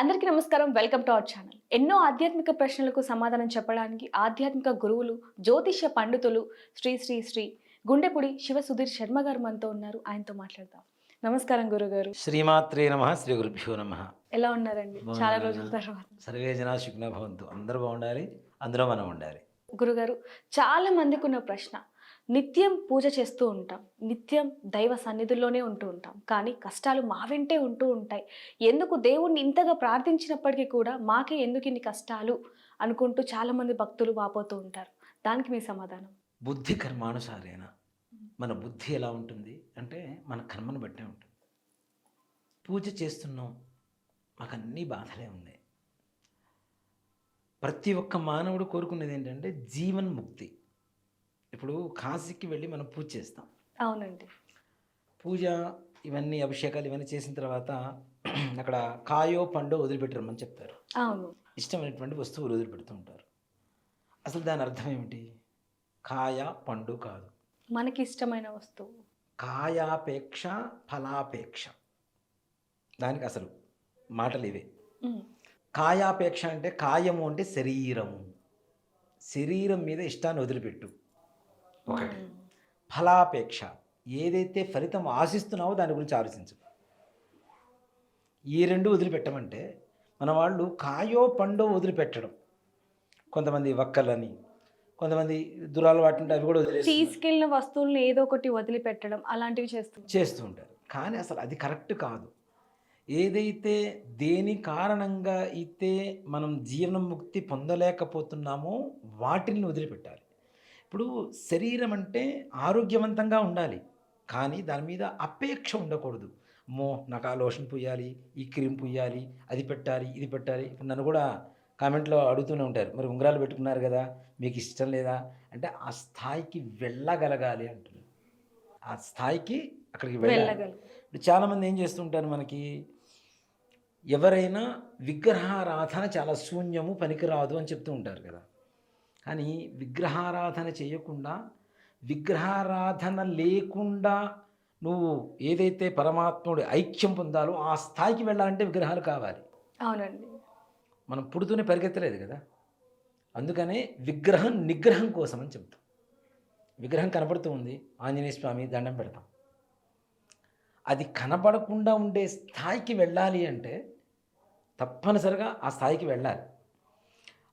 అందరికీ నమస్కారం. Welcome to our channel. ఎన్నో ఆధ్యాత్మిక ప్రశ్నలకు సమాధానం చెప్పడానికి ఆధ్యాత్మిక గురువులు జ్యోతిష్య పండితులు శ్రీ శ్రీ శ్రీ గుండెపుడి శివ సుధీర్ శర్మ గారు మనతో ఉన్నారు. ఆయనతో మాట్లాడదాం. నమస్కారం గురుగారు. శ్రీమాత్రే నమ శ్రీ గురుభ్యో నమ. ఎలా ఉన్నారండి? చాలా రోజుల తర్వాత. సర్వే జనా శుక్న భవంతు. అందరూ బాగుండాలి అందులో మనం ఉండాలి. గురుగారు చాలా మందికి ఉన్న ప్రశ్న. నిత్యం పూజ చేస్తూ ఉంటాం. నిత్యం దైవ సన్నిధుల్లోనే ఉంటూ ఉంటాం. కానీ కష్టాలు మా వెంటే ఉంటూ ఉంటాయి. ఎందుకు దేవుణ్ణి ఇంతగా ప్రార్థించినప్పటికీ కూడా మాకే ఎందుకు ఇన్ని కష్టాలు అనుకుంటూ చాలామంది భక్తులు వాపోతూ ఉంటారు. దానికి మీ సమాధానం? బుద్ధి కర్మానుసారేనా? మన బుద్ధి ఎలా ఉంటుంది? అంటే మన కర్మను బట్టే ఉంటుంది. పూజ చేస్తున్నాం. మాకు అన్ని బాధలే ఉన్నాయి. ప్రతి ఒక్క మానవుడు కోరుకునేది ఏంటంటే జీవన్ ముక్తి ఇప్పుడు కాశీకి వెళ్ళి మనం పూజ చేస్తాం. అవునండి. పూజ ఇవన్నీ అభిషేకాలు ఇవన్నీ చేసిన తర్వాత అక్కడ కాయో పండో వదిలిపెట్టరమని చెప్తారు. అవును. ఇష్టమైనటువంటి వస్తువులు వదిలిపెడుతూ ఉంటారు. అసలు దాని అర్థం ఏమిటి? కాయ పండు కాదు. మనకి ఇష్టమైన వస్తువు. కాయాపేక్ష ఫలాపేక్ష. దానికి అసలు మాటలు ఇవే. కాయాపేక్ష అంటే కాయము అంటే శరీరము. శరీరం మీద ఇష్టాన్ని వదిలిపెట్టు. ఒకటి ఫలాపేక్ష. ఏదైతే ఫలితం ఆశిస్తున్నావో దాని గురించి ఆలోచించు. ఈ రెండు వదిలిపెట్టమంటే మన వాళ్ళు కాయో పండో వదిలిపెట్టడం. కొంతమంది వక్కలని కొంతమంది దురలవాటు ఉంటే అవి కూడా తీసుకెళ్ళిన వస్తువులను ఏదో ఒకటి వదిలిపెట్టడం అలాంటివి చేస్తూ చేస్తూ ఉంటారు. కానీ అసలు అది కరెక్ట్ కాదు. ఏదైతే దేని కారణంగా అయితే మనం జీవనముక్తి పొందలేకపోతున్నామో వాటిని వదిలిపెట్టాలి. ఇప్పుడు శరీరం అంటే ఆరోగ్యవంతంగా ఉండాలి. కానీ దాని మీద అపేక్ష ఉండకూడదు. అమ్మో నాకు ఆ లోషన్ పుయ్యాలి ఈ క్రీమ్ పుయ్యాలి అది పెట్టాలి ఇది పెట్టాలి ఇప్పుడు నన్ను కూడా కామెంట్లో అడుగుతూనే ఉంటారు. మరి ఉంగరాలు పెట్టుకున్నారు కదా మీకు ఇష్టం లేదా? అంటే ఆ స్థాయికి వెళ్ళగలగాలి అంటున్నారు. ఆ స్థాయికి అక్కడికి వెళ్ళాలి. ఇప్పుడు చాలామంది ఏం చేస్తుంటారు మనకి? ఎవరైనా విగ్రహారాధన చాలా శూన్యము పనికిరాదు అని చెప్తూ ఉంటారు కదా. కానీ విగ్రహారాధన చేయకుండా విగ్రహారాధన లేకుండా నువ్వు ఏదైతే పరమాత్ముడి ఐక్యం పొందాలో ఆ స్థాయికి వెళ్ళాలంటే విగ్రహాలు కావాలి. అవునండి. మనం పుడుతూనే పరిగెత్తలేదు కదా. అందుకనే విగ్రహం నిగ్రహం కోసం అని చెప్తాం. విగ్రహం కనపడుతూ ఉంది. ఆంజనేయ స్వామి దండం పెడతాం. అది కనపడకుండా ఉండే స్థాయికి వెళ్ళాలి అంటే తప్పనిసరిగా ఆ స్థాయికి వెళ్ళాలి.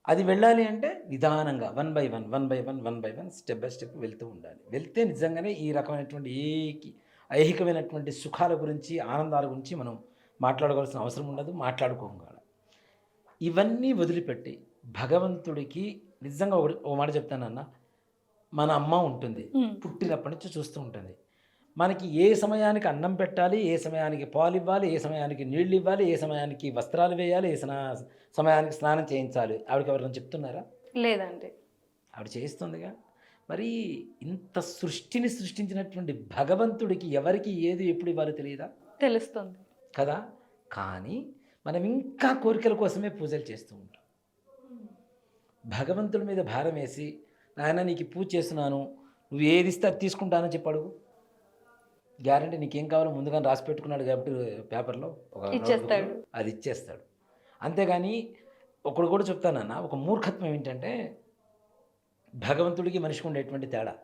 అది వెళ్ళాలి అంటే నిదానంగా one by one one by one one by one step by step వెళ్తూ ఉండాలి. వెళ్తే నిజంగానే ఈ రకమైనటువంటి ఏకి ఐహికమైనటువంటి సుఖాల గురించి ఆనందాల గురించి మనం మాట్లాడుకోవాల్సిన అవసరం ఉండదు మాట్లాడుకోం కూడా ఇవన్నీ వదిలిపెట్టి భగవంతుడికి నిజంగా ఒక మాట చెప్తానన్న మన అమ్మ ఉంటుంది. పుట్టినప్పటి నుంచి చూస్తూ ఉంటుంది. మనకి ఏ సమయానికి అన్నం పెట్టాలి ఏ సమయానికి పాలు ఇవ్వాలి ఏ సమయానికి నీళ్ళు ఇవ్వాలి ఏ సమయానికి వస్త్రాలు వేయాలి ఏ సమయానికి స్నానం చేయించాలి. ఆవిడకి ఎవరైనా చెప్తున్నారా? లేదండి. ఆవిడ చేయిస్తుందిగా. మరి ఇంత సృష్టిని సృష్టించినటువంటి భగవంతుడికి ఎవరికి ఏది ఎప్పుడు ఇవ్వాలో తెలియదా? తెలుస్తుంది. కదా. కానీ మనం ఇంకా కోరికల కోసమే పూజలు చేస్తూ ఉంటాం. భగవంతుడి మీద భారం వేసి నాయన నీకు పూజ చేస్తున్నాను. నువ్వు ఏది ఇస్తే అది తీసుకుంటానని చెప్పి అడుగు. గ్యారంటీ నీకేం కావాలో ముందుగానే రాసి పెట్టుకున్నాడు కాబట్టి పేపర్లో ఒక ఇచ్చేస్తాడు. అది ఇచ్చేస్తాడు. అంతేగాని ఒకడు కూడా చెప్తానన్న ఒక మూర్ఖత్వం ఏంటంటే భగవంతుడికి మనిషికి ఉండేటువంటి తేడా.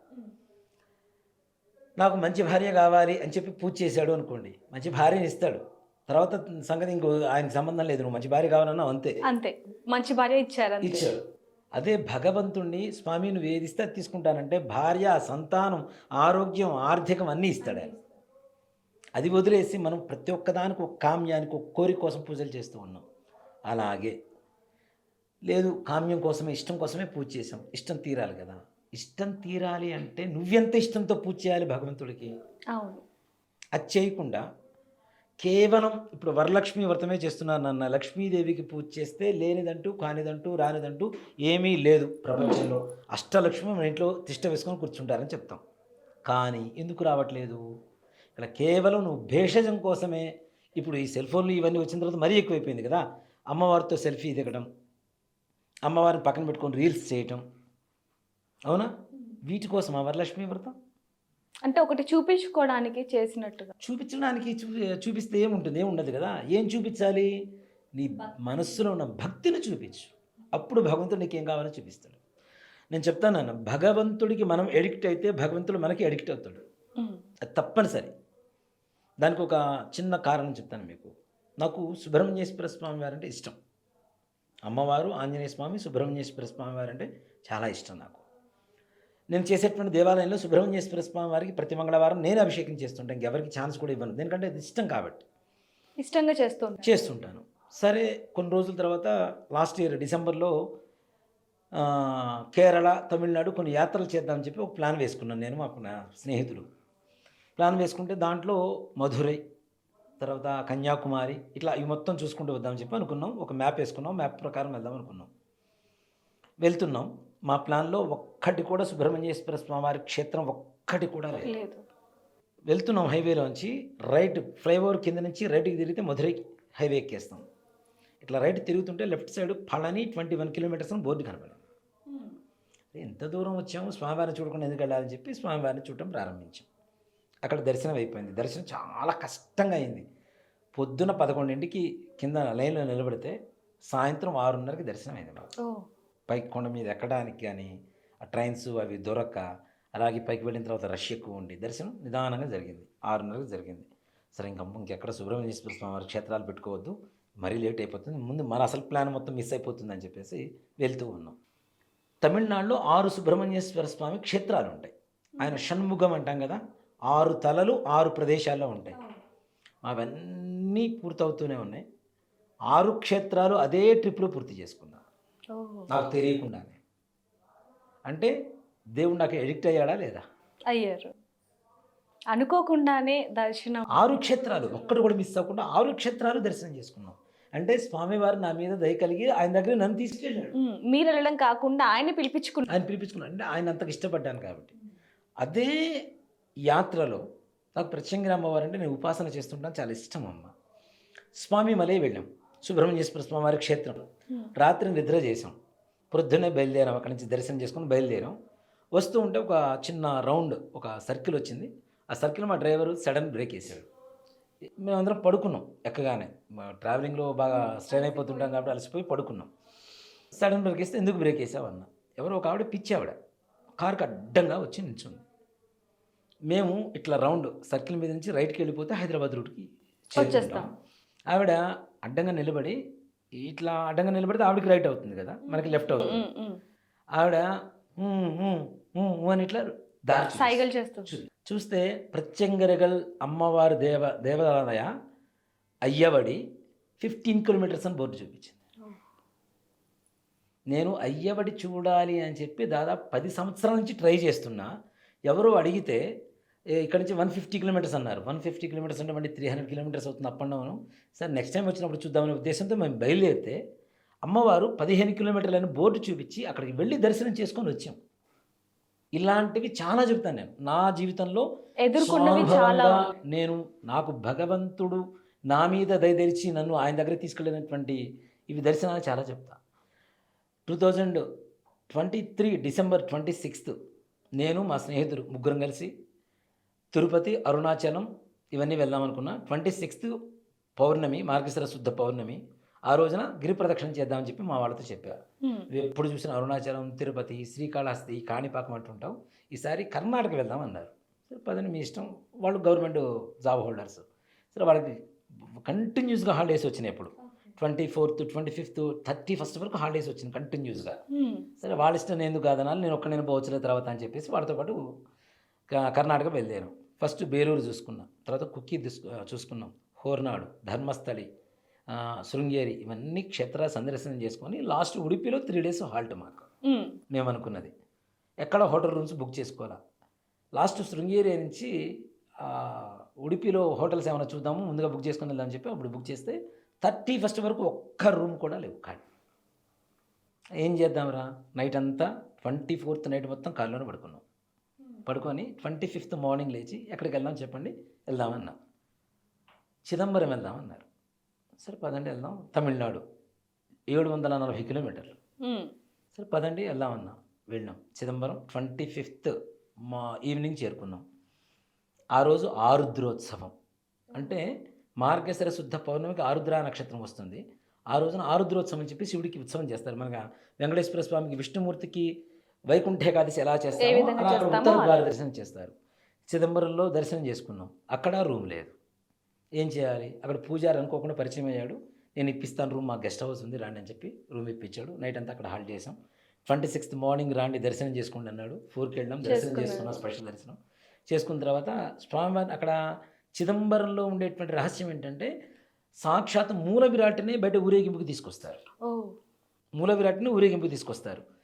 నాకు మంచి భార్య కావాలి అని చెప్పి పూజ చేశాడు అనుకోండి మంచి భార్యని ఇస్తాడు. తర్వాత సంగతి ఇంకో ఆయనకి సంబంధం లేదు నువ్వు మంచి భార్య కావాలన్నా అంతే. అంతే. మంచి భార్య ఇచ్చారు ఇచ్చాడు. అదే భగవంతుణ్ణి స్వామి నువ్వు ఏది ఇస్తే అది తీసుకుంటానంటే భార్య సంతానం ఆరోగ్యం ఆర్థికం అన్నీ ఇస్తాడు ఆయన. అది వదిలేసి మనం ప్రతి ఒక్కదానికి ఒక కామ్యానికి ఒక కోరిక కోసం పూజలు చేస్తూ ఉన్నాం. అలాగే. లేదు కామ్యం కోసమే ఇష్టం కోసమే పూజ చేసాం ఇష్టం తీరాలి కదా. ఇష్టం తీరాలి అంటే నువ్వెంత ఇష్టంతో పూజ చేయాలి భగవంతుడికి? అవును. అది చేయకుండా కేవలం ఇప్పుడు వరలక్ష్మి వ్రతమే చేస్తున్నాను అన్న లక్ష్మీదేవికి పూజ చేస్తే లేనిదంటూ కానిదంటూ రానిదంటూ ఏమీ లేదు ప్రపంచంలో. అష్టలక్ష్మి మన ఇంట్లో తిష్ట వేసుకొని కూర్చుంటారని చెప్తాం. కానీ ఎందుకు రావట్లేదు? ఇక్కడ కేవలం నువ్వు భేషజం కోసమే ఇప్పుడు ఈ సెల్ ఫోన్లు ఇవన్నీ వచ్చిన తర్వాత మరీ ఎక్కువైపోయింది కదా. అమ్మవారితో సెల్ఫీ దిగడం అమ్మవారిని పక్కన పెట్టుకొని రీల్స్ చేయటం. అవునా? వీటి కోసం ఆ వరలక్ష్మి వ్రతం? అంటే ఒకటి చూపించుకోవడానికి చేసినట్టుగా. చూపించడానికి చూ చూపిస్తే ఏముంటుంది? ఏముండదు కదా? ఏం చూపించాలి? నీ మనస్సులో ఉన్న భక్తిని చూపించు. అప్పుడు భగవంతుడు నీకేం కావాలో చూపిస్తాడు. నేను చెప్తాను నాన్న భగవంతుడికి మనం ఎడిక్ట్ అయితే భగవంతుడు మనకి ఎడిక్ట్ అవుతాడు. అది తప్పనిసరి. దానికి ఒక చిన్న కారణం చెప్తాను మీకు. నాకు సుబ్రహ్మణ్యేశ్వర స్వామి వారంటే ఇష్టం. అమ్మవారు ఆంజనేయ స్వామి సుబ్రహ్మణ్యేశ్వర స్వామి వారంటే చాలా ఇష్టం నాకు. నేను చేసేటువంటి దేవాలయంలో సుబ్రహ్మణ్యేశ్వర స్వామి వారికి ప్రతి మంగళవారం నేను అభిషేకం చేస్తుంటాను ఇంకెవరికి ఛాన్స్ కూడా ఇవ్వను. ఎందుకంటే అది ఇష్టం కాబట్టి. ఇష్టంగా చేస్తూ చేస్తుంటాను. సరే కొన్ని రోజుల తర్వాత లాస్ట్ ఇయర్ డిసెంబర్లో కేరళ తమిళనాడు కొన్ని యాత్రలు చేద్దామని చెప్పి ఒక ప్లాన్ వేసుకున్నాను నేను మా నా స్నేహితులు. ప్లాన్ వేసుకుంటే దాంట్లో మధురై తర్వాత కన్యాకుమారి ఇట్లా ఇవి మొత్తం చూసుకుంటూ వద్దామని చెప్పి అనుకున్నాం. ఒక మ్యాప్ వేసుకున్నాం మ్యాప్ ప్రకారం వెళ్దాం అనుకున్నాం. వెళ్తున్నాం. మా ప్లాన్లో ఒక్కటి కూడా సుబ్రహ్మణ్యేశ్వర స్వామివారి క్షేత్రం ఒక్కటి కూడా లేదు. వెళ్తున్నాం హైవేలోంచి రైట్ ఫ్లైఓవర్ కింద నుంచి రైట్కి తిరిగితే మధురై హైవే ఎక్కేస్తాం. ఇట్లా రైట్ తిరుగుతుంటే left side Palani twenty one kilometres అని బోర్డు కనపడింది అరే, ఎంత దూరం వచ్చాము స్వామివారిని చూడకుండా ఎందుకు వెళ్ళాలని చెప్పి స్వామివారిని చూడటం ప్రారంభించాం. అక్కడ దర్శనం అయిపోయింది. దర్శనం చాలా కష్టంగా అయింది. పొద్దున పదకొండింటికి కింద లైన్లో నిలబడితే సాయంత్రం ఆరున్నరకి దర్శనం అయింది మాకు. పైకి కొండ మీద ఎక్కడానికి కానీ ఆ ట్రైన్స్ అవి దొరక్క అలాగే పైకి వెళ్ళిన తర్వాత రష్ ఎక్కువ ఉండి దర్శనం నిదానంగా జరిగింది. ఆరున్నరకు జరిగింది. సరే ఇంకా ఇంకెక్కడ సుబ్రహ్మణ్యేశ్వర స్వామి వారి క్షేత్రాలు పెట్టుకోవద్దు. మరీ లేట్ అయిపోతుంది. ముందు మన అసలు ప్లాన్ మొత్తం మిస్ అయిపోతుందని చెప్పేసి వెళ్తూ ఉన్నాం. తమిళనాడులో ఆరు సుబ్రహ్మణ్యేశ్వర స్వామి క్షేత్రాలు ఉంటాయి. ఆయన షణ్ముఖం అంటాం కదా ఆరు తలలు ఆరు ప్రదేశాల్లో ఉంటాయి. అవన్నీ పూర్తవుతూనే ఉన్నాయి. ఆరు క్షేత్రాలు అదే ట్రిప్లో పూర్తి చేసుకున్నాను నాకు తెలియకుండానే. అంటే దేవుడు నాకు ఎడిక్ట్ అయ్యాడా లేదా? అయ్యారు. అనుకోకుండానే దర్శనం. ఆరు క్షేత్రాలు ఒక్కటి కూడా మిస్ అవ్వకుండా ఆరు క్షేత్రాలు దర్శనం చేసుకున్నాం. అంటే స్వామివారు నా మీద దయ కలిగి ఆయన దగ్గర నన్ను తీసుకెళ్ళాడు. మీరు వెళ్ళడం కాకుండా ఆయన పిలిపించుకున్నారు ఆయన పిలిపించుకున్నాడు అంటే ఆయన అంతకు ఇష్టపడ్డాను కాబట్టి. అదే యాత్రలో నాకు ప్రత్యంగిరి అమ్మవారు అంటే నేను ఉపాసన చేస్తుంటాను చాలా ఇష్టం అమ్మ. స్వామి మలై వెళ్ళాం. సుబ్రహ్మణ్యేశ్వర స్వామివారి క్షేత్రం. రాత్రి నిద్ర చేసాం పొద్దున్నే బయలుదేరాం. అక్కడి నుంచి దర్శనం చేసుకొని బయలుదేరాం. వస్తూ ఉంటే ఒక చిన్న రౌండ్ ఒక సర్కిల్ వచ్చింది. ఆ సర్కిల్ మా డ్రైవరు సడన్ బ్రేక్ వేసాడు మేమందరం పడుకున్నాం ఎక్కగానే. ట్రావెలింగ్లో బాగా స్ట్రెయిన్ అయిపోతుంటాం కాబట్టి అలసిపోయి పడుకున్నాం. సడన్ బ్రేక్ వేస్తే ఎందుకు బ్రేక్ వేసావు అన్న. ఎవరో ఒక ఆవిడ పిచ్చి ఆవిడ. కారుకి అడ్డంగా వచ్చి నిల్చుంది. మేము ఇట్లా రౌండ్ సర్కిల్ మీద నుంచి రైట్కి వెళ్ళిపోతే హైదరాబాద్ రూట్కి వచ్చేస్తాం. ఆవిడ అడ్డంగా నిలబడి ఇట్లా అడ్డంగా నిలబడితే ఆవిడకి రైట్ అవుతుంది కదా? మనకి లెఫ్ట్ అవుతుంది. ఆవిడ అని ఇట్లా దారి. సైగలు చేస్తుంది చూస్తే ప్రత్యంగరగల్ అమ్మవారి దేవ దేవాలయ అయ్యవడి ఫిఫ్టీన్ కిలోమీటర్స్ అని బోర్డు చూపించింది. నేను అయ్యవడి చూడాలి అని చెప్పి దాదాపు పది సంవత్సరాల నుంచి ట్రై చేస్తున్నా. ఎవరో అడిగితే "ఏ, ఇక్కడ నుంచి వన్ ఫిఫ్టీ కిలోమీటర్స్ అన్నారు. వన్ ఫిఫ్టీ కిలోమీటర్స్ అంటే మళ్ళీ త్రీ హండ్రెడ్ కిలోమీటర్స్ అవుతుంది up and down sir next time వచ్చినప్పుడు చూద్దామనే ఉద్దేశంతో మేము బయలుదేరితే అమ్మవారు పదిహేను కిలోమీటర్లని బోర్డు చూపించి అక్కడికి వెళ్ళి దర్శనం చేసుకొని వచ్చాం. ఇలాంటివి చాలా చెప్తాను నేను. నా జీవితంలో ఎదుర్కొన్నవి చాలా నేను నాకు భగవంతుడు నా మీద దయదరిచి నన్ను ఆయన దగ్గర తీసుకెళ్ళినటువంటి ఇవి దర్శనాలు చాలా చెప్తా. Two thousand twenty three December twenty sixth నేను మా స్నేహితుడు ముగ్గురం కలిసి తిరుపతి అరుణాచలం ఇవన్నీ వెళ్దాం అనుకున్నా. ట్వంటీ సిక్స్త్ పౌర్ణమి మార్గశిర శుద్ధ పౌర్ణమి. ఆ రోజున గిరి ప్రదక్షిణ చేద్దామని చెప్పి మా వాళ్ళతో చెప్పారు ఎప్పుడు చూసిన అరుణాచలం తిరుపతి శ్రీకాళహస్తి కాణిపాకం అంటుంటావు. ఈసారి కర్ణాటక వెళ్దాం అన్నారు. సరే పదండి మీ ఇష్టం. వాళ్ళు గవర్నమెంట్ జాబ్ హోల్డర్స్. సరే వాళ్ళకి కంటిన్యూస్గా హాలిడేస్ వచ్చినాయి ఇప్పుడు twenty fourth twenty fifth thirty first వరకు హాలిడేస్ వచ్చినాయి కంటిన్యూస్గా. సరే వాళ్ళ ఇష్టం నేను ఎందుకు కాదనాలి నేను ఒక్క నేను పోవచ్చులే తర్వాత అని చెప్పేసి వాళ్ళతో పాటు కర్ణాటక బయలుదేరాం. ఫస్ట్ బేలూరు చూసుకున్నాం. తర్వాత కుక్కీ చూసుకున్నాం. హోర్నాడు ధర్మస్థలి శృంగేరి ఇవన్నీ క్షేత్ర సందర్శనం చేసుకొని లాస్ట్ ఉడిపిలో త్రీ డేస్ హాల్ట్ మాకు. మేము అనుకున్నది ఎక్కడ హోటల్ రూమ్స్ బుక్ చేసుకోవాలా? లాస్ట్ శృంగేరి నుంచి ఉడిపిలో హోటల్స్ ఏమైనా చూద్దాము ముందుగా బుక్ చేసుకుని వెళ్దామని చెప్పి అప్పుడు బుక్ చేస్తే థర్టీ ఫస్ట్ వరకు ఒక్క రూమ్ కూడా లేవు ఖాళీ. ఏం చేద్దాంరా? నైట్ అంతా ట్వంటీ ఫోర్త్ నైట్ మొత్తం కాల్లోనే పడుకున్నాం. పడుకొని ట్వంటీ ఫిఫ్త్ మార్నింగ్ లేచి ఎక్కడికి వెళ్దాం చెప్పండి? వెళ్దామన్నా చిదంబరం వెళ్దామన్నారు సరే పదండి వెళ్దాం. తమిళనాడు ఏడు వందల నలభై కిలోమీటర్లు. సరే పదండి వెళ్దామన్నా వెళ్ళాం. చిదంబరం ట్వంటీ ఫిఫ్త్ మా ఈవినింగ్ చేరుకున్నాం. ఆ రోజు ఆరుద్రోత్సవం. అంటే మార్గశిర శుద్ధ పౌర్ణమికి ఆరుద్ర నక్షత్రం వస్తుంది. ఆ రోజున ఆరుద్రోత్సవం అని చెప్పి శివుడికి ఉత్సవం చేస్తారు. మనగా వెంకటేశ్వర స్వామికి విష్ణుమూర్తికి వైకుంఠ ఏకాదశి ఎలా చేస్తారో అలా ఉత్తర. ద్వార దర్శనం చేస్తారు. చిదంబరంలో దర్శనం చేసుకున్నాం. అక్కడ రూమ్ లేదు. ఏం చేయాలి? అక్కడ పూజారి అనుకోకుండా పరిచయం అయ్యాడు. నేను ఇప్పిస్తాను రూమ్ మా గెస్ట్ హౌస్ ఉంది రాండి అని చెప్పి రూమ్ ఇప్పించాడు. నైట్ అంతా అక్కడ హాల్ట్ చేసాం ట్వంటీ సిక్స్త్ మార్నింగ్ రాండి దర్శనం చేసుకోండి అన్నాడు. ఫోర్కి వెళ్ళాం దర్శనం. చేసుకున్నాం స్పెషల్ దర్శనం. చేసుకున్న తర్వాత స్వామివారి అక్కడ చిదంబరంలో ఉండేటువంటి రహస్యం ఏంటంటే సాక్షాత్ మూల విరాట్ని బయట ఊరేగింపుకి తీసుకొస్తారు. మూల విరాట్ని ఊరేగింపుకి తీసుకొస్తారు.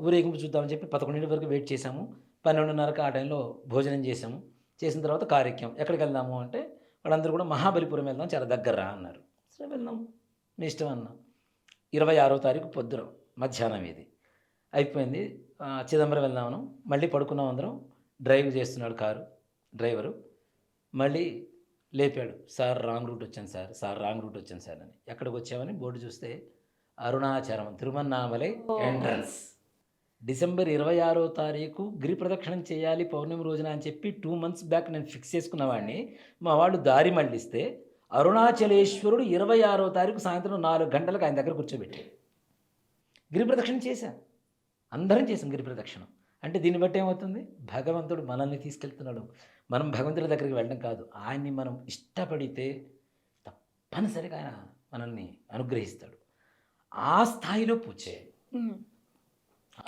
ఊరేగింపు చూద్దామని చెప్పి పదకొండింటి వరకు వెయిట్ చేసాము పన్నెండున్నరకు ఆ టైంలో భోజనం చేసాము చేసిన తర్వాత కార్యక్రమం. ఎక్కడికి వెళ్దాము అంటే వాళ్ళందరూ కూడా మహాబలిపురం వెళ్దాం చాలా దగ్గర అన్నారు. సరే వెళ్దాం. మీ ఇష్టం అన్నా. ఇరవై ఆరో తారీఖు పొద్దున మధ్యాహ్నం ఇది. అయిపోయింది. చిదంబరం వెళ్దామను. మళ్ళీ పడుకున్నాం అందరం. డ్రైవ్ చేస్తున్నాడు కారు డ్రైవరు. మళ్ళీ లేపాడు. సార్ రాంగ్ రూట్ వచ్చాను సార్. సార్ రాంగ్ రూట్ వచ్చాను సార్ అని. ఎక్కడికి వచ్చామని బోర్డు చూస్తే అరుణాచలం తిరుమన్నామలై ఎంట్రన్స్. డిసెంబర్ ఇరవై ఆరో తారీఖు గిరి ప్రదక్షిణం చేయాలి పౌర్ణమి రోజున అని చెప్పి టూ మంత్స్ బ్యాక్ నేను ఫిక్స్ చేసుకున్న వాడిని. మా వాళ్ళు దారి మళ్ళిస్తే అరుణాచలేశ్వరుడు ఇరవై ఆరో తారీఖు సాయంత్రం నాలుగు గంటలకు ఆయన దగ్గర కూర్చోబెట్టాడు గిరి ప్రదక్షిణ చేశాం. అందరం చేసాం గిరి ప్రదక్షిణం. అంటే దీన్ని బట్టి ఏమవుతుంది? భగవంతుడు మనల్ని తీసుకెళ్తున్నాడు. మనం భగవంతుడి దగ్గరికి వెళ్ళడం కాదు. ఆయన్ని మనం ఇష్టపడితే తప్పనిసరిగా ఆయన మనల్ని అనుగ్రహిస్తాడు. ఆ స్థాయిలో పూజ.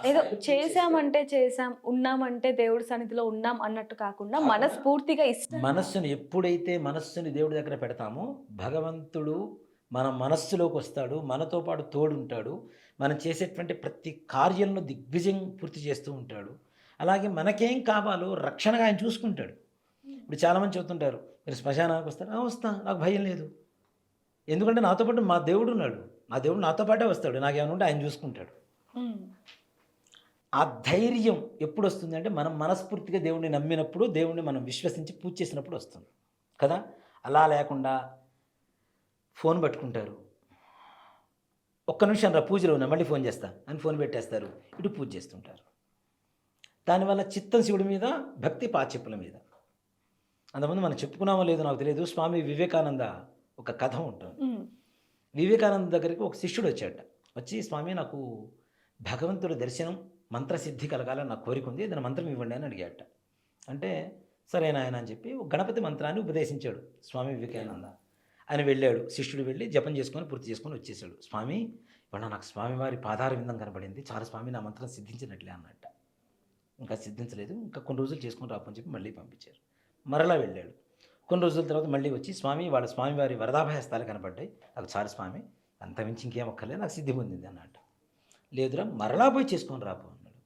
ఏదో చేసామంటే చేసాం ఉన్నామంటే దేవుడి సన్నిధిలో ఉన్నాం అన్నట్టు కాకుండా మనస్ఫూర్తిగా ఇష్టం. మనస్సును ఎప్పుడైతే మనస్సుని దేవుడి దగ్గర పెడతామో భగవంతుడు మన మనస్సులోకి వస్తాడు మనతో పాటు తోడుంటాడు మనం చేసేటువంటి ప్రతి కార్యంలో దిగ్విజయం పూర్తి చేస్తూ ఉంటాడు. అలాగే మనకేం కావాలో రక్షణగా ఆయన చూసుకుంటాడు. ఇప్పుడు చాలామంది చెబుతుంటారు మీరు శ్మశానానికి వస్తారు? "ఆ, వస్తా నాకు భయం లేదు. ఎందుకంటే నాతో పాటు మా దేవుడు ఉన్నాడు. నా దేవుడు నాతో పాటే వస్తాడు నాకేమైనా ఉంటే ఆయన చూసుకుంటాడు. ఆ ధైర్యం ఎప్పుడు వస్తుంది అంటే మనం మనస్ఫూర్తిగా దేవుడిని నమ్మినప్పుడు దేవుడిని మనం విశ్వసించి పూజ చేసినప్పుడు వస్తుంది. కదా? అలా లేకుండా ఫోన్ పట్టుకుంటారు. ఒక్క నిమిషం రా పూజలో ఉన్నా మళ్ళీ ఫోన్ చేస్తా అని ఫోన్ పెట్టేస్తారు. ఇటు పూజ చేస్తుంటారు. దానివల్ల చిత్తం శివుడి మీద భక్తి పాచిప్పుల మీద. అంతకుముందు మనం చెప్పుకున్నామో లేదో నాకు తెలియదు స్వామి వివేకానంద ఒక కథ ఉంటుంది. వివేకానంద దగ్గరికి ఒక శిష్యుడు వచ్చాట వచ్చి స్వామి నాకు భగవంతుడి దర్శనం మంత్రసిద్ధి కలగాలని నాకు కోరిక ఉంది దాని మంత్రం ఇవ్వండి అని అడిగాడట. అంటే సరే నాయన అని చెప్పి గణపతి మంత్రాన్ని ఉపదేశించాడు స్వామి వివేకానంద. ఆయన వెళ్ళాడు. శిష్యుడు వెళ్ళి జపం చేసుకొని పూర్తి చేసుకొని వచ్చేసాడు. స్వామి ఇవాళ నాకు స్వామివారి పాదార విందం కనబడింది. చాలా స్వామి నా మంత్రం సిద్ధించినట్లే అన్నట్ట. ఇంకా సిద్ధించలేదు. ఇంకా కొన్ని రోజులు చేసుకొని రాపని చెప్పి మళ్ళీ పంపించారు. మరలా వెళ్ళాడు. కొన్ని రోజుల తర్వాత మళ్ళీ వచ్చి స్వామి వాళ్ళ స్వామివారి వరదాభయస్థాలు కనపడ్డాయి. నాకు చాలు స్వామి అంతమించి ఇంకేం ఒక్కర్లేదు నాకు సిద్ధి పొందింది అన్నట్టు లేదురా మరలా పోయి చేసుకొని రాపో అన్నాడు.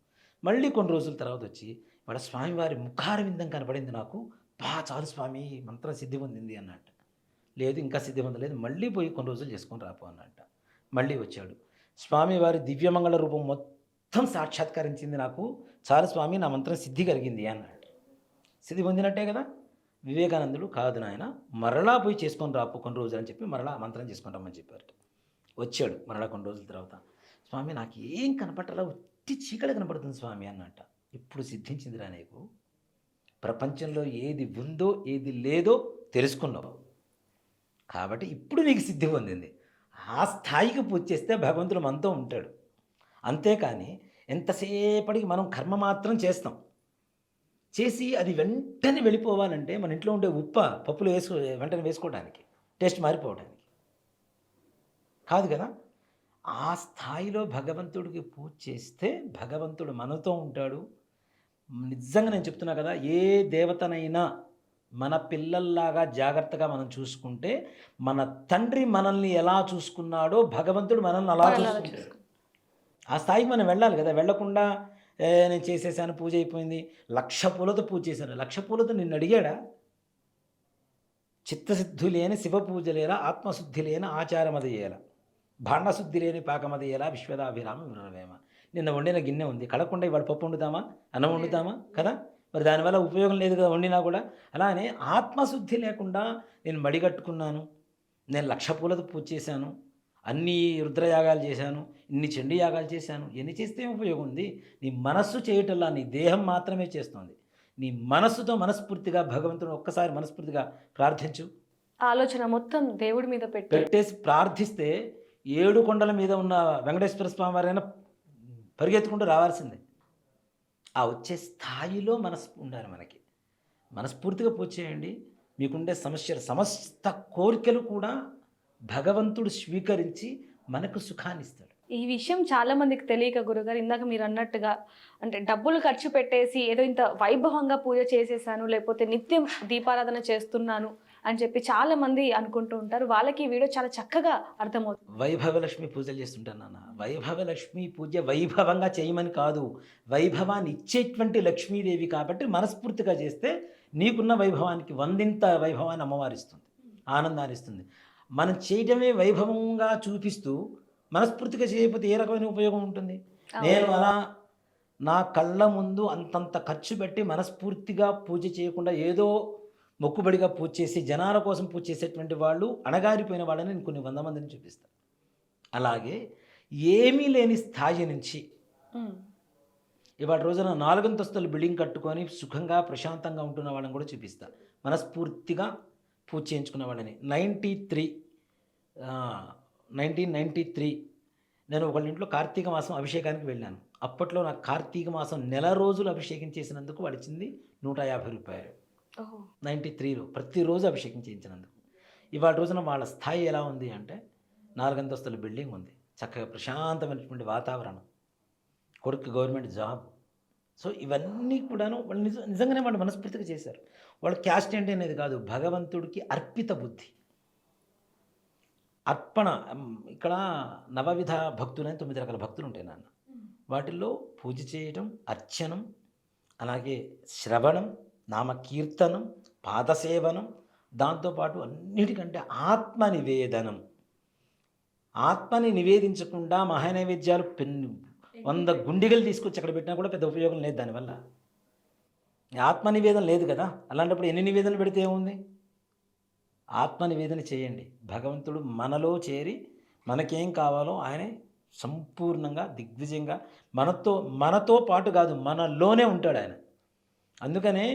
మళ్ళీ కొన్ని రోజుల తర్వాత వచ్చి వాళ్ళ స్వామివారి ముఖారవిందం కనపడింది నాకు. బా చాలు స్వామి మంత్రం సిద్ధి పొందింది అన్నట్టు లేదు ఇంకా సిద్ధి పొందలేదు మళ్ళీ పోయి కొన్ని రోజులు చేసుకొని రాపో అన్నట్ట మళ్ళీ వచ్చాడు. స్వామివారి దివ్యమంగళ రూపం మొత్తం సాక్షాత్కరించింది నాకు. చాలు స్వామి నా మంత్రం సిద్ధి కలిగింది అన్నాడు. సిద్ధి పొందినట్టే కదా? వివేకానందుడు కాదు నాయన మరలా పోయి చేసుకొని రాపు కొన్ని రోజులు అని చెప్పి మరలా మంత్రం చేసుకొని రమ్మని చెప్పారు వచ్చాడు మరలా కొన్ని రోజుల తర్వాత. స్వామి నాకు ఏం కనపట్టాలా ఉట్టి చీకటి కనపడుతుంది స్వామి అన్నట్ట ఇప్పుడు సిద్ధించిందిరా నీకు. ప్రపంచంలో ఏది ఉందో ఏది లేదో తెలుసుకున్నావు. కాబట్టి ఇప్పుడు నీకు సిద్ధి పొందింది. ఆ స్థాయికి పూజ చేస్తే భగవంతుడు మనతో ఉంటాడు. అంతేకాని ఎంతసేపటికి మనం కర్మ మాత్రం చేస్తాం. చేసి అది వెంటనే వెళ్ళిపోవాలంటే మన ఇంట్లో ఉండే ఉప్ప పప్పులు వేసుకో వెంటనే వేసుకోవడానికి టేస్ట్ మారిపోవడానికి. కాదు కదా? ఆ స్థాయిలో భగవంతుడికి పూజ చేస్తే భగవంతుడు మనతో ఉంటాడు. నిజంగా నేను చెప్తున్నా కదా ఏ దేవతనైనా మన పిల్లల్లాగా జాగ్రత్తగా మనం చూసుకుంటే మన తండ్రి మనల్ని ఎలా చూసుకున్నాడో భగవంతుడు మనల్ని అలా చూసుకుంటాడు. ఆ స్థాయికి మనం వెళ్ళాలి కదా వెళ్ళకుండా "ఏ, నేను చేసేసాను పూజ అయిపోయింది. లక్ష పూలతో పూజ చేశాను లక్ష పూలతో నిన్ను అడిగాడా? చిత్తశుద్ధి లేని శివ పూజ లేలా ఆత్మశుద్ధి లేని ఆచారమది చేయాల భాండశుద్ధి లేని పాకమదయ్యేలా విశ్వదాభిరామ వినవేమ నిన్న వండిన గిన్నె ఉంది. కడకుండా ఇవాళ పప్పు వండుతామా? అన్నం వండుతామా? కదా? మరి దానివల్ల ఉపయోగం లేదు కదా వండినా కూడా? అలానే ఆత్మశుద్ధి లేకుండా నేను మడిగట్టుకున్నాను. నేను లక్ష పూలతో పూజ చేశాను. అన్ని రుద్రయాగాలు చేశాను ఇన్ని చండీ యాగాలు చేశాను. ఎన్ని చేస్తే ఉపయోగం ఉంది? నీ మనస్సు చేయటల్లా నీ దేహం మాత్రమే చేస్తుంది. నీ మనస్సుతో మనస్ఫూర్తిగా భగవంతుడు ఒక్కసారి మనస్ఫూర్తిగా ప్రార్థించు. ఆలోచన మొత్తం దేవుడి మీద పెట్టి. పెట్టేసి ప్రార్థిస్తే ఏడు కొండల మీద ఉన్న వెంకటేశ్వర స్వామి వారైనా పరిగెత్తుకుంటూ రావాల్సిందే. ఆ వచ్చే స్థాయిలో మనసు ఉండాలి మనకి. మనస్ఫూర్తిగా పూజ చేయండి. మీకుండే సమస్యలు సమస్త కోరికలు కూడా భగవంతుడు స్వీకరించి మనకు సుఖాన్ని ఇస్తాడు. ఈ విషయం చాలా మందికి తెలియక గురుగారు ఇందాక మీరు అన్నట్టుగా అంటే డబ్బులు ఖర్చు పెట్టేసి ఏదో ఇంత వైభవంగా పూజ చేసేసాను లేకపోతే నిత్యం దీపారాధన చేస్తున్నాను అని చెప్పి చాలా మంది అనుకుంటూ ఉంటారు. వాళ్ళకి ఈ వీడియో చాలా చక్కగా అర్థమవుతుంది. వైభవలక్ష్మి పూజలు చేస్తుంటాను నాన్న. వైభవలక్ష్మి పూజ వైభవంగా చేయమని కాదు వైభవాన్ని ఇచ్చేటువంటి లక్ష్మీదేవి కాబట్టి మనస్ఫూర్తిగా చేస్తే నీకున్న వైభవానికి వందింత వైభవాన్ని అమ్మవారిస్తుంది ఆనందాన్ని ఇస్తుంది. మనం చేయడమే వైభవంగా చూపిస్తూ మనస్ఫూర్తిగా చేయకపోతే ఏ రకమైన ఉపయోగం ఉంటుంది? నేను అలా నా కళ్ళ ముందు అంతంత ఖర్చు పెట్టి మనస్ఫూర్తిగా పూజ చేయకుండా ఏదో మొక్కుబడిగా పూజ చేసి జనాల కోసం పూజ చేసేటువంటి వాళ్ళు అణగారిపోయిన వాళ్ళని నేను కొన్ని వంద మందిని చూపిస్తాను అలాగే ఏమీ లేని స్థాయి నుంచి. ఇవాళ రోజున నాలుగంతస్తుల బిల్డింగ్ కట్టుకొని సుఖంగా ప్రశాంతంగా ఉంటున్న వాళ్ళని కూడా చూపిస్తా. మనస్ఫూర్తిగా పూజ చేయించుకున్న వాళ్ళని. Ninety three nineteen ninety three నేను ఒకళ్ళ ఇంట్లో కార్తీక మాసం అభిషేకానికి వెళ్ళాను. అప్పట్లో నాకు కార్తీక మాసం నెల రోజులు అభిషేకం చేసినందుకు వాడు ఇచ్చింది నూట యాభై రూపాయలు నైంటీ త్రీలో ప్రతిరోజు అభిషేకం చేయించినందుకు. ఇవాళ రోజున వాళ్ళ స్థాయి ఎలా ఉంది అంటే నాలుగంతస్తుల బిల్డింగ్ ఉంది. చక్కగా ప్రశాంతమైనటువంటి వాతావరణం. కొడుకు గవర్నమెంట్ జాబ్. సో ఇవన్నీ కూడాను వాళ్ళు నిజ నిజంగానే వాళ్ళు మనస్ఫూర్తిగా చేశారు. వాళ్ళ క్యాస్ట్ ఏంటి అనేది కాదు. భగవంతుడికి అర్పిత బుద్ధి. అర్పణ ఇక్కడ నవవిధ భక్తులైన తొమ్మిది రకాల భక్తులు ఉంటాయి నాన్న. వాటిల్లో పూజ చేయటం అర్చనం అలాగే శ్రవణం నామకీర్తనం పాదసేవనం దాంతోపాటు అన్నిటికంటే ఆత్మ నివేదనం ఆత్మని నివేదించకుండా మహానైవేద్యాలు పెన్ వంద గుండిగలు తీసుకొచ్చి అక్కడ పెట్టినా కూడా పెద్ద ఉపయోగం లేదు దానివల్ల. ఆత్మ నివేదన లేదు కదా. అలాంటప్పుడు ఎన్ని నివేదనలు పెడితే ఏముంది? ఆత్మనివేదన చేయండి. భగవంతుడు మనలో చేరి మనకేం కావాలో ఆయనే సంపూర్ణంగా దిగ్విజయంగా మనతో మనతో పాటు కాదు మనలోనే ఉంటాడు ఆయన. అందుకనే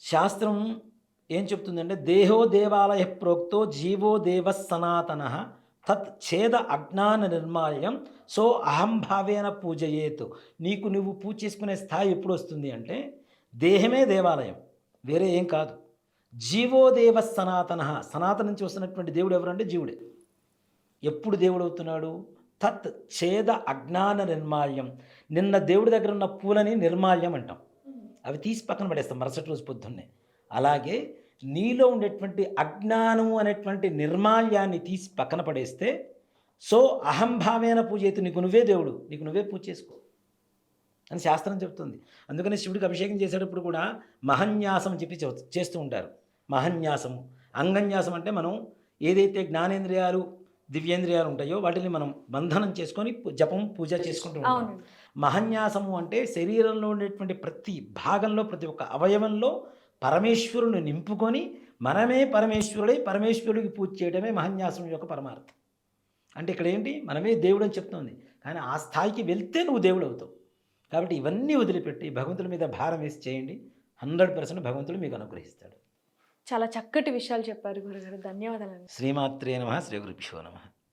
శాస్త్రం ఏం చెప్తుందంటే దేహో దేవాలయ ప్రోక్తో జీవో దేవ సనాతన తత్ ఛేద అజ్ఞాన నిర్మాయం సో అహంభావేన పూజయేతు. నీకు నువ్వు పూజ చేసుకునే స్థాయి ఎప్పుడు వస్తుంది అంటే దేహమే దేవాలయం వేరే ఏం కాదు. జీవోదేవ సనాతన. సనాతన నుంచి వస్తున్నటువంటి దేవుడు ఎవరంటే జీవుడే. ఎప్పుడు దేవుడు అవుతున్నాడు? తత్ ఛేద అజ్ఞాన నిర్మాల్యం. నిన్న దేవుడి దగ్గర ఉన్న పూలని నిర్మాల్యం అంటాం. అవి తీసి పక్కన పడేస్తాం మరుసటి రోజు పొద్దున్నే. అలాగే నీలో ఉండేటువంటి అజ్ఞానం అనేటువంటి నిర్మాల్యాన్ని తీసి పక్కన పడేస్తే సో అహంభావేన పూజ అయితే నీకు నువ్వే దేవుడు. నీకు నువ్వే పూజ చేసుకో అని శాస్త్రం చెప్తుంది. అందుకని శివుడికి అభిషేకం చేసేటప్పుడు కూడా మహన్యాసం చెప్పి చేస్తూ ఉంటారు. మహన్యాసము. అంగన్యాసం అంటే మనం ఏదైతే జ్ఞానేంద్రియాలు దివ్యేంద్రియాలు ఉంటాయో వాటిని మనం బంధనం చేసుకొని జపం పూజ చేసుకుంటూ ఉంటాం. మహన్యాసము అంటే శరీరంలో ఉండేటువంటి ప్రతి భాగంలో ప్రతి ఒక్క అవయవంలో పరమేశ్వరుని నింపుకొని మనమే పరమేశ్వరుడై పరమేశ్వరుడికి పూజ చేయడమే మహన్యాసం యొక్క పరమార్థం. అంటే ఇక్కడ ఏంటి? మనమే దేవుడు అని చెప్తుంది. కానీ ఆ స్థాయికి వెళ్తే నువ్వు దేవుడు అవుతావు. కాబట్టి ఇవన్నీ వదిలిపెట్టి భగవంతుడి మీద భారం వేసి చేయండి. హండ్రెడ్ పర్సెంట్ భగవంతుడు మీకు అనుగ్రహిస్తాడు. చాలా చక్కటి విషయాలు చెప్పారు గురుగారు. ధన్యవాదాలు శ్రీమాత్రే నమ శ్రీ గురుభ్యో నమ.